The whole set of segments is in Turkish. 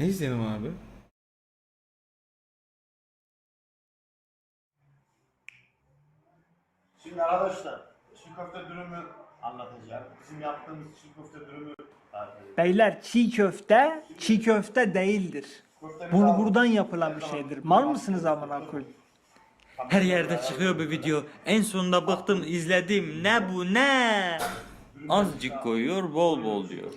Ne izleyelim abi? Şimdi arkadaşlar çiğ köfte dürümü anlatacağım. Bizim yaptığımız çiğ köfte dürümü tarif edeceğim. Beyler çiğ köfte çiğ köfte değildir. Köftemizi Bulgurdan aldık. yapılan bir şeydir. Mal mısınız amına koyayım? Her yerde çıkıyor bu video. En sonunda baktım izledim. Ne bu ne? Azıcık koyuyor bol bol diyor.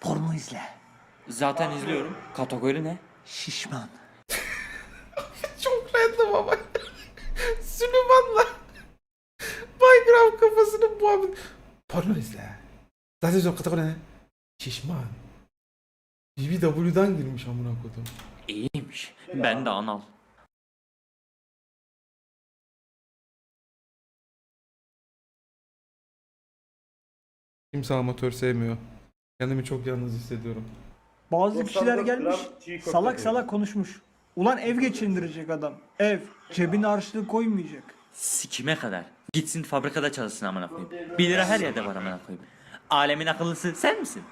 Porno izle. Zaten izliyorum. Kategori ne? Şişman. Çok random ama. Süleyman'la Minecraft kafasını muhabbet. Porno izle. Zaten çok kategori ne? Şişman. BBW'dan girmiş amına kodum. İyiymiş. Ben de anal. Kimse amatör sevmiyor. Kendimi çok yalnız hissediyorum. Bazı 94 kişiler gelmiş salak salak konuşmuş. Ulan ev geçindirecek adam. Ev. Cebine harçlık koymayacak. Sikime kadar. Gitsin fabrikada çalışsın amına koyayım. 1 lira her yerde var amına koyayım. Alemin akıllısı sen misin?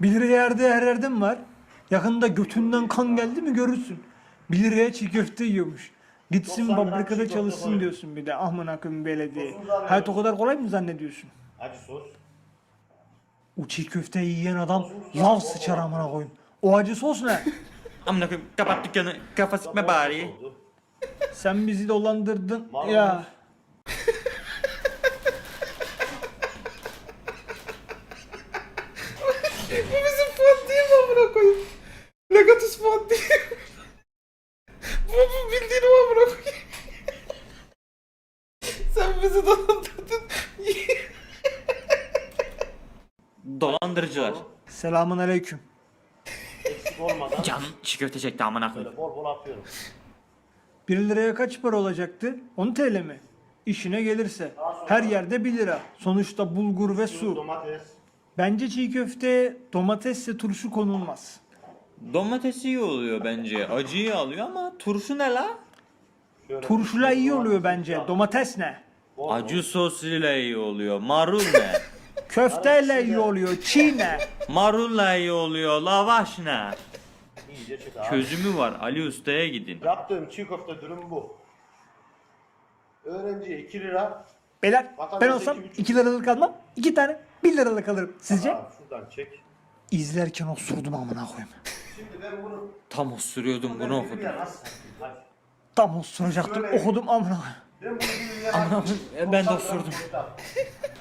1 lira yerde her yerde mi var? Yakında götünden kan geldi mi görürsün. 1 liraya çiğ köfte yiyormuş. Gitsin 90 gram çiğ fabrikada çalışsın diyorsun bir de. Amına koyayım belediye. Hayat o kadar kolay mı zannediyorsun? Acı sos. O çiğ köfteyi yiyen adam lav sıçar amına koyayım. O acı sos ne? Amına koyayım kapat dükkanı. Kafa sikme bari. Sen bizi dolandırdın ya. Bu bizim fon değil mi amına koyayım? Legatus fon değil. bu bu bildiğin o amına koyayım. Sen bizi dolandırdın. Dolandırıcılar. Selamun aleyküm. Eksik olmadan çiğ köfte çekti amına koyayım. böyle bol bol atıyorum. 1 liraya kaç para olacaktı? 10 TL mi? İşine gelirse. Her yerde 1 lira. Sonuçta bulgur ve su. Domates. Bence çiğ köfteye domatesle turşu konulmaz. Domatesi iyi oluyor bence. Acıyı alıyor ama turşu ne la? Şöyle Turşuyla iyi oluyor bence. Domates ne? Acı sos ile iyi oluyor. Marul ne? Köfteyle iyi oluyor. Çiğ ne? Marulla iyi oluyor. Lavaş ne? İyice çık abi. Çözümü var. Ali Usta'ya gidin. Yaptığım çiğ köfte dürüm bu. Öğrenciye 2 lira. Beyler ben Vatandaşa olsam iki buçuk. 2 liralık almam. 2 tane 1 liralık alırım. Sizce? Aa, şuradan çek. İzlerken osurdum amına koyayım. Şimdi ben bunu Tam osuruyordum bunu okudum. Hadi. Tam osuracaktım. Okudum amına koyayım. Ben bunu ben de 90 gram osurdum.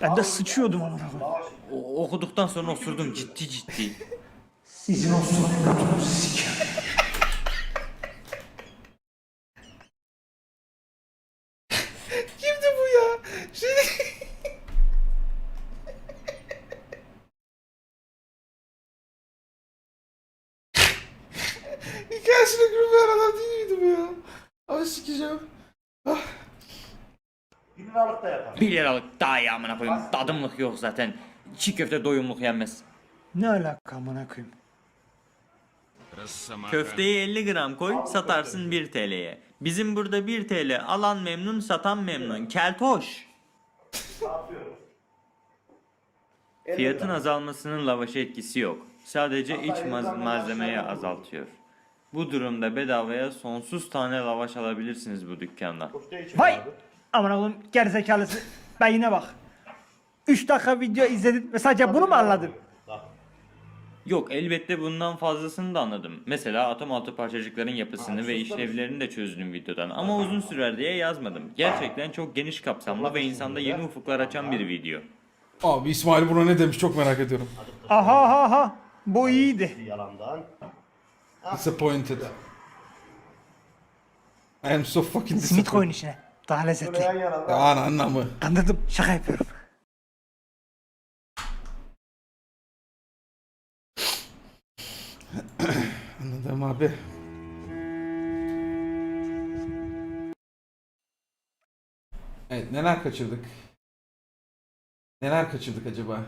Ben de sıçıyordum amına koyayım. Lavaş. O- okuduktan sonra osurdum ciddi ciddi. Sizin osurun götünüzü sikerim. Kimdi bu ya? Şey... Hikayesine gülmeyen adam değil miydi bu ya? Ama sikeceğim. Bir liralık da yapar. 1 liralık daha iyi amına koyayım. Tadımlık yok zaten. Çiğ köfte doyumluk yenmez. Ne alaka amına koyayım? Köfteyi 50 gram koy satarsın 1 TL'ye. Bizim burada 1 TL alan memnun satan memnun. Keltoş. Fiyatın azalmasının lavaşa etkisi yok. Sadece iç maz- malzemeyi azaltıyor. Bu durumda bedavaya sonsuz tane lavaş alabilirsiniz bu dükkandan. Vay! Amına koyayım gerizekalısı. Ben yine bak. 3 dakika video izledin ve sadece bunu mu anladın? Bak. Yok elbette bundan fazlasını da anladım. Mesela atom altı parçacıkların yapısını ve işlevlerini de çözdüm videodan ama uzun sürer diye yazmadım. Gerçekten çok geniş kapsamlı ve insanda yeni ufuklar açan bir video. Abi İsmail buna ne demiş çok merak ediyorum. Aha aha aha. Bu iyiydi. Yalandan. Disappointed. I am so fucking Simit disappointed. koyun içine. Daha lezzetli. yan yana Ya da. ana anlamı. Kandırdım. Şaka yapıyorum. Anladım abi. Evet neler kaçırdık? Neler kaçırdık acaba?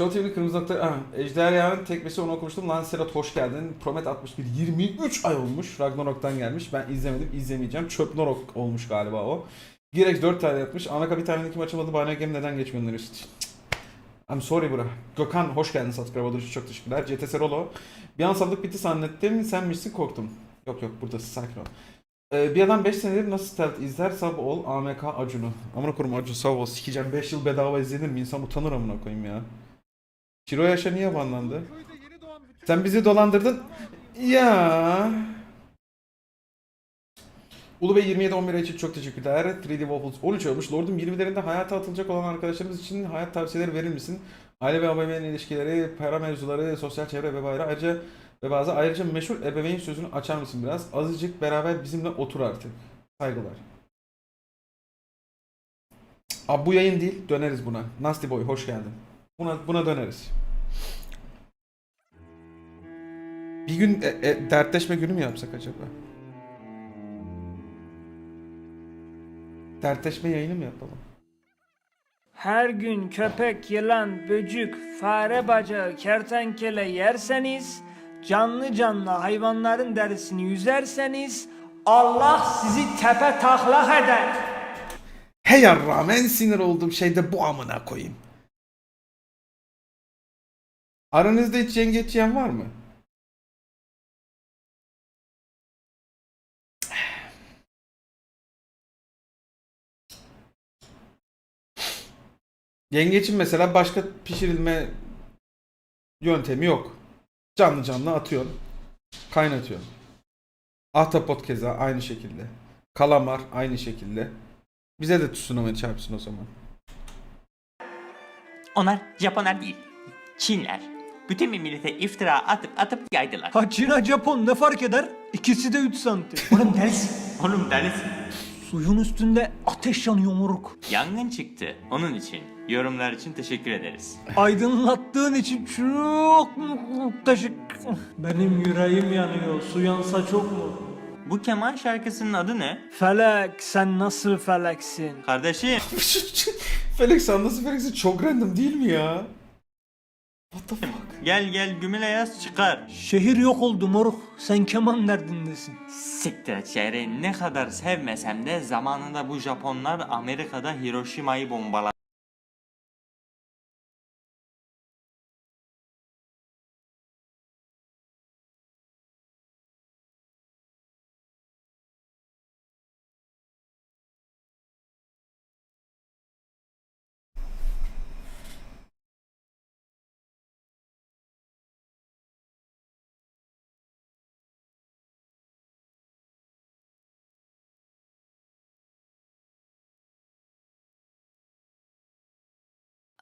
Show TV'nin kırmızı nokta... Ah, Ejderha'nın tekmesi onu okumuştum. Lancelot hoş geldin. Promet 61 23 ay olmuş. Ragnarok'tan gelmiş. Ben izlemedim izlemeyeceğim. Çöp Norok olmuş galiba o. Girex 4 tane yapmış. Anaka bir tane kim açılmadı. Bahane Game neden geçmiyor öneriyorsun? Cık. I'm sorry bro. Gökhan hoş geldin subscribe olduğun çok teşekkürler. CTS Rolo. Bir an sablık bitti zannettim. Sen misin korktum. Yok yok buradasın sakin ol. Ee, bir adam 5 senedir nasıl stealth izler sab ol AMK Acun'u. Amına koyayım Acun sağ ol sikeceğim 5 yıl bedava izlenir mi? İnsan utanır amına koyayım ya. Kiro Yaşa niye banlandı? Sen bizi dolandırdın. Ya. Ulu Bey 27 11 ay için çok teşekkürler. 3D Waffles 13 olmuş. Lordum 20'lerinde hayata atılacak olan arkadaşlarımız için hayat tavsiyeleri verir misin? Aile ve ebeveyn ilişkileri, para mevzuları, sosyal çevre ve bayrağı ayrıca ve bazı ayrıca meşhur ebeveyn sözünü açar mısın biraz? Azıcık beraber bizimle otur artık. Saygılar. Abi bu yayın değil, döneriz buna. Nasty Boy hoş geldin. Buna buna döneriz. Bir gün e, e, dertleşme günü mü yapsak acaba? Dertleşme yayını mı yapalım? Her gün köpek, yılan, böcük, fare bacağı, kertenkele yerseniz, canlı canlı hayvanların derisini yüzerseniz, Allah sizi tepe taklak eder. Hey yarrağım en sinir olduğum şey de bu amına koyayım. Aranızda hiç yengeç yiyen var mı? Yengeçin mesela başka pişirilme yöntemi yok. Canlı canlı atıyorsun. Kaynatıyorsun. Ahtapot keza aynı şekilde. Kalamar aynı şekilde. Bize de tsunami çarpsın o zaman. Onlar Japonlar değil, Çinler. Bütün bir millete iftira atıp atıp yaydılar. Ha Çin ha Japon ne fark eder? İkisi de 3 santim. Oğlum delisin. Oğlum delisin. Suyun üstünde ateş yanıyor moruk. Yangın çıktı. Onun için. Yorumlar için teşekkür ederiz. Aydınlattığın için çok muhteşem. Benim yüreğim yanıyor. Su yansa çok mu? Bu keman şarkısının adı ne? Felek sen nasıl feleksin? Kardeşim. Felix sen nasıl Felix'in çok random değil mi ya? What the fuck? Gel gel gümüle yaz çıkar. Şehir yok oldu moruk. Sen keman derdindesin. Siktir et şehri ne kadar sevmesem de zamanında bu Japonlar Amerika'da Hiroşima'yı bombaladı.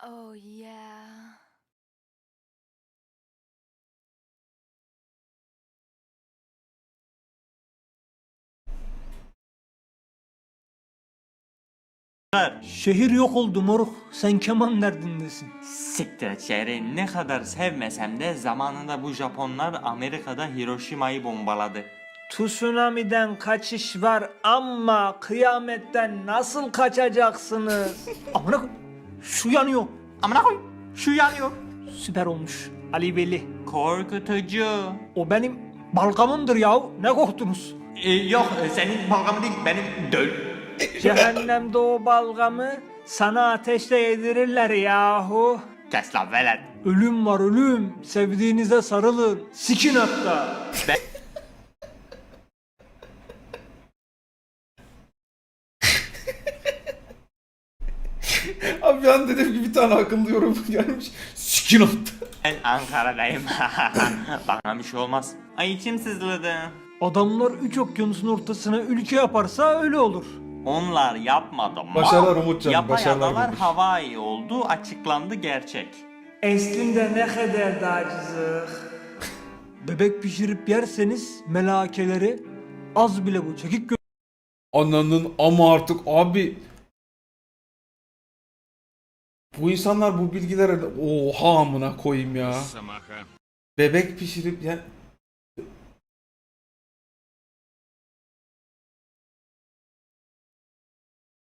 Oh yeah. Şehir yok oldu moruk. Sen keman derdindesin. Siktir et şehri ne kadar sevmesem de zamanında bu Japonlar Amerika'da Hiroşima'yı bombaladı. Tsunami'den kaçış var ama kıyametten nasıl kaçacaksınız? Amına koy- Şu yanıyor. Amına koy şu yanıyor. Süper olmuş. Ali Veli. Korkutucu. O benim balgamımdır yahu. Ne korktunuz? Ee, yok senin balgamı değil benim döl. Cehennemde o balgamı sana ateşle yedirirler yahu. Kes lan velet. Ölüm var ölüm. Sevdiğinize sarılın. Sikin hatta. Abi an dedim ki bir tane akıllı yorum gelmiş. Sikin attı. Ben Ankara'dayım. Bana bir şey olmaz. Ay içim sızladı. Adamlar üç okyanusun ortasına ülke yaparsa öyle olur. Onlar yapmadı mı? Başarılar Umutcan, Yapay başarılar adalar Umut. Hawaii oldu açıklandı gerçek. Eslinde ne kadar da acızık. Bebek pişirip yerseniz melakeleri az bile bu çekik Ananın ama artık abi. Bu insanlar bu bilgilere de oha amına koyayım ya. Bebek pişirip ya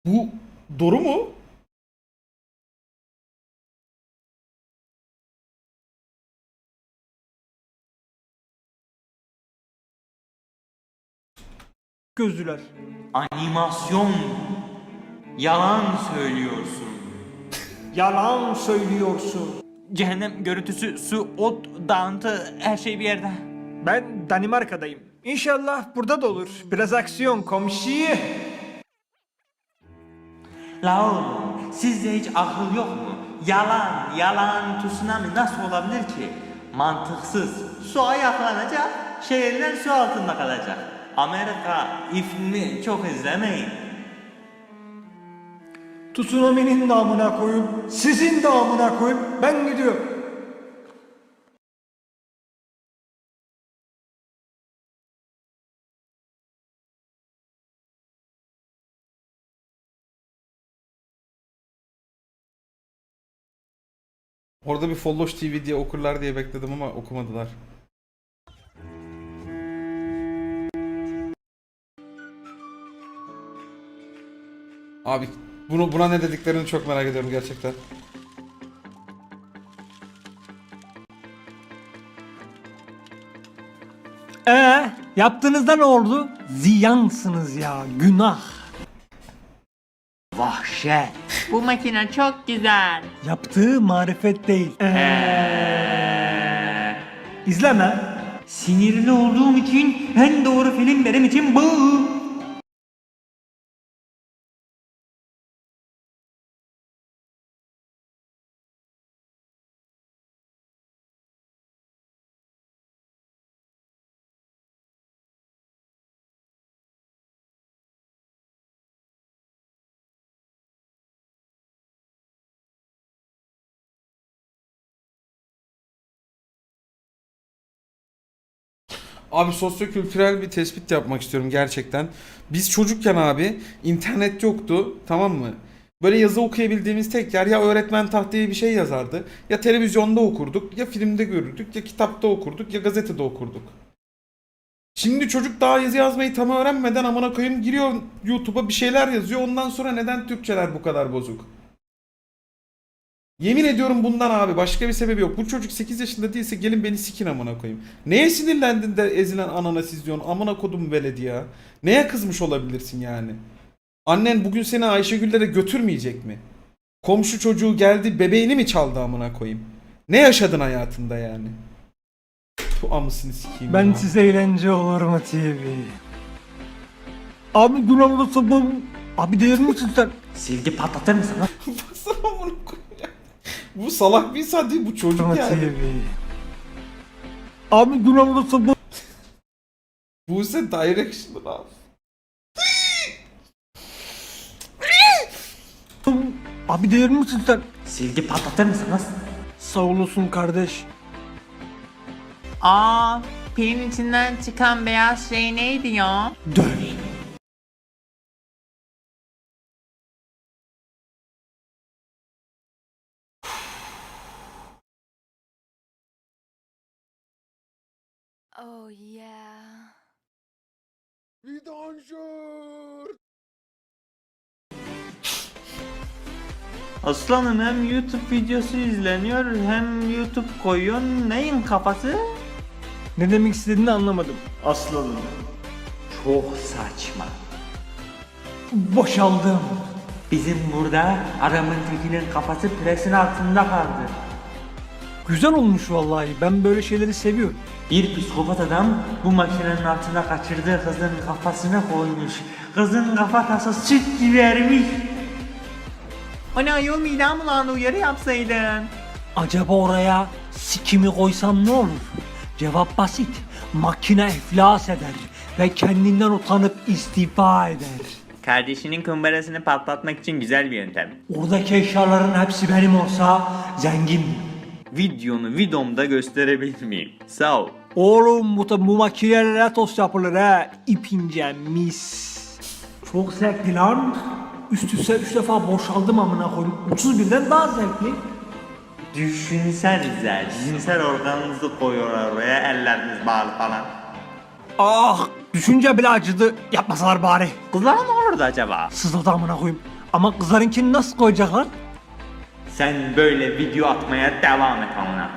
Bu doğru mu? gözlüler. Animasyon. Yalan söylüyorsun. Yalan söylüyorsun. Cehennem görüntüsü, su, ot, dağıntı, her şey bir yerde. Ben Danimarka'dayım. İnşallah burada da olur. Biraz aksiyon komşu. La oğlum, sizde hiç akıl yok mu? Yalan, yalan, tsunami nasıl olabilir ki? Mantıksız. Su ayaklanacak, şehirler su altında kalacak. Amerika ifni çok izlemeyin. Tsunami'nin damına koyup sizin damına koyup ben gidiyorum. Orada bir Folloş TV diye okurlar diye bekledim ama okumadılar. Abi bunu buna ne dediklerini çok merak ediyorum gerçekten. Ee, yaptığınızda ne oldu? Ziyansınız ya, günah. Vahşet. Bu makine çok güzel. Yaptığı marifet değil. Ee, İzleme. sinirli olduğum için en doğru film benim için bu. Abi sosyokültürel bir tespit yapmak istiyorum gerçekten. Biz çocukken abi internet yoktu tamam mı? Böyle yazı okuyabildiğimiz tek yer ya öğretmen tahtaya bir şey yazardı. Ya televizyonda okurduk ya filmde görürdük ya kitapta okurduk ya gazetede okurduk. Şimdi çocuk daha yazı yazmayı tam öğrenmeden amına koyayım giriyor YouTube'a bir şeyler yazıyor. Ondan sonra neden Türkçeler bu kadar bozuk? Yemin ediyorum bundan abi başka bir sebebi yok. Bu çocuk 8 yaşında değilse gelin beni sikin amına koyayım. Neye sinirlendin de ezilen anana siz diyorsun amına kodum veledi ya. Neye kızmış olabilirsin yani? Annen bugün seni Ayşegül'lere götürmeyecek mi? Komşu çocuğu geldi bebeğini mi çaldı amına koyayım? Ne yaşadın hayatında yani? Bu amısını sikeyim Ben ya. size eğlence olur mu TV? Abi günah olursa bu... Abi değer misin sen? Silgi patlatır mısın lan? Baksana amına koyayım ya. Bu salak bir insan değil bu çocuk Ama yani. TV. Abi günah olursa bu... Buse Direction'dır abi. Abi değer misin sen? Silgi patlatır mısın lan? Sağ olasın kardeş. Aa, pilin içinden çıkan beyaz şey neydi ya? Dön. Oh yeah. Aslanım hem YouTube videosu izleniyor hem YouTube koyuyor. Neyin kafası? Ne demek istediğini anlamadım. Aslanım. Çok saçma. Boşaldım. Bizim burada aramın tekinin kafası presin altında kaldı. Güzel olmuş vallahi. Ben böyle şeyleri seviyorum. Bir psikopat adam bu makinenin altına kaçırdığı kızın kafasına koymuş. Kızın kafatası süt gibi erimiş. O ne ayol midem bulandı uyarı yapsaydın. Acaba oraya sikimi koysam ne olur? Cevap basit. Makine iflas eder ve kendinden utanıp istifa eder. Kardeşinin kumbarasını patlatmak için güzel bir yöntem. Oradaki eşyaların hepsi benim olsa zengin. Videonu videomda gösterebilir miyim? Sağ ol. Oğlum bu, bu makinelerle tost yapılır ha. İp ince mis. Çok zevkli lan. Üst üste üç defa boşaldım amına koyayım. 31'den daha zevkli. Düşünsenize cinsel organınızı koyuyorlar oraya elleriniz bağlı falan. Ah düşünce bile acıdı. Yapmasalar bari. Kızlara ne olurdu acaba? Sızladı amına koyayım. Ama kızlarınkini nasıl koyacaklar? Sen böyle video atmaya devam et amına.